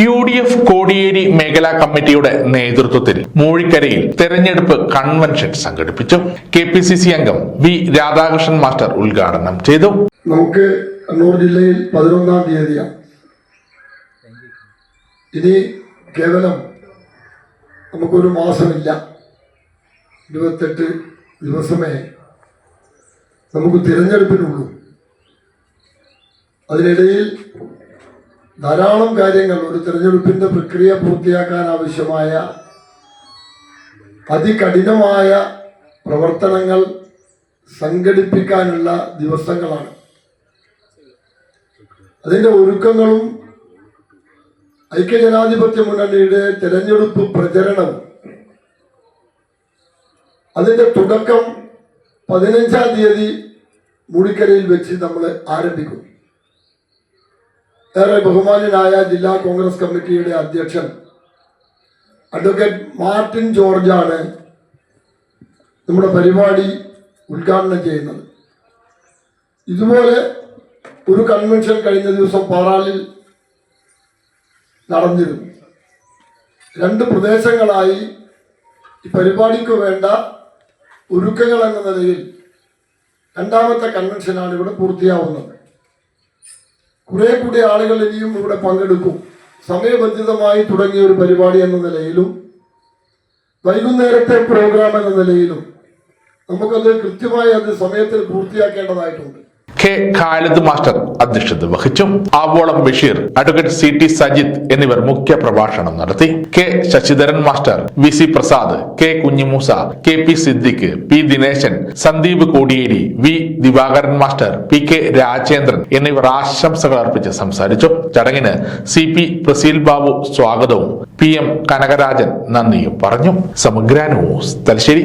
U D F Kodiyeri മേഖലാ കമ്മിറ്റിയുടെ നേതൃത്വത്തിൽ മൂഴിക്കരയിൽ തെരഞ്ഞെടുപ്പ് കൺവെൻഷൻ സംഘടിപ്പിച്ചു. കെ പി സി സി അംഗം വി രാധാകൃഷ്ണൻ മാസ്റ്റർ ഉദ്ഘാടനം ചെയ്തു. നമുക്ക് കണ്ണൂർ ജില്ലയിൽ പതിനൊന്നാം തീയതിയാണ്. ഇനി കേവലം നമുക്കൊരു മാസമില്ല. ഇരുപത്തെട്ട് ദിവസമേ നമുക്ക് തിരഞ്ഞെടുപ്പിനുള്ളൂ. അതിനിടയിൽ ധാരാളം കാര്യങ്ങൾ ഒരു തിരഞ്ഞെടുപ്പിന്റെ പ്രക്രിയ പൂർത്തിയാക്കാൻ ആവശ്യമായ അതികഠിനമായ പ്രവർത്തനങ്ങൾ സംഘടിപ്പിക്കാനുള്ള ദിവസങ്ങളാണ്. അതിന്റെ ഒരുക്കങ്ങളും ഐക്യജനാധിപത്യ മുന്നണിയുടെ തെരഞ്ഞെടുപ്പ് പ്രചരണവും അതിന്റെ തുടക്കം പതിനഞ്ചാം തീയതി മുടിക്കരയിൽ വെച്ച് നമ്മൾ ആരംഭിക്കും. ഏറെ ബഹുമാന്യനായ ജില്ലാ കോൺഗ്രസ് കമ്മിറ്റിയുടെ അധ്യക്ഷൻ അഡ്വക്കേറ്റ് മാർട്ടിൻ ജോർജാണ് നമ്മുടെ പരിപാടി ഉദ്ഘാടനം ചെയ്യുന്നത്. ഇതുപോലെ ഒരു കൺവെൻഷൻ കഴിഞ്ഞ ദിവസം പാറാലിൽ നടന്നിരുന്നു. രണ്ട് പ്രദേശങ്ങളായി ഈ പരിപാടിക്ക് വേണ്ട ഒരുക്കങ്ങൾ എന്ന നിലയിൽ രണ്ടാമത്തെ കൺവെൻഷനാണ് ഇവിടെ പൂർത്തിയാവുന്നത്. കുറെ കൂടി ആളുകൾ ഇനിയും ഇവിടെ പങ്കെടുക്കും. സമയബന്ധിതമായി തുടങ്ങിയ ഒരു പരിപാടി എന്ന നിലയിലും വൈകുന്നേരത്തെ പ്രോഗ്രാം എന്ന നിലയിലും നമുക്കത് കൃത്യമായി അത് സമയത്തിൽ പൂർത്തിയാക്കേണ്ടതായിട്ടുണ്ട്. കെ ഖാലിദ് മാസ്റ്റർ അധ്യക്ഷത വഹിച്ചു Avolam Basheer advocate C T Sajith എന്നിവർ മുഖ്യ പ്രഭാഷണം നടത്തി. K Sasidharan master V C Prasad K Kunhimoosa K P Siddique P Dineshan Sandeep Kodiyeri V Divakaran master P K Rajendran എന്നിവർ ആശംസകൾ അർപ്പിച്ച് സംസാരിച്ചു. ചടങ്ങിന് സി പി പ്രസീൽ ബാബു സ്വാഗതവും പി എം കനകരാജൻ നന്ദിയും പറഞ്ഞു. സമഗ്ര ന്യൂസ് തലശ്ശേരി.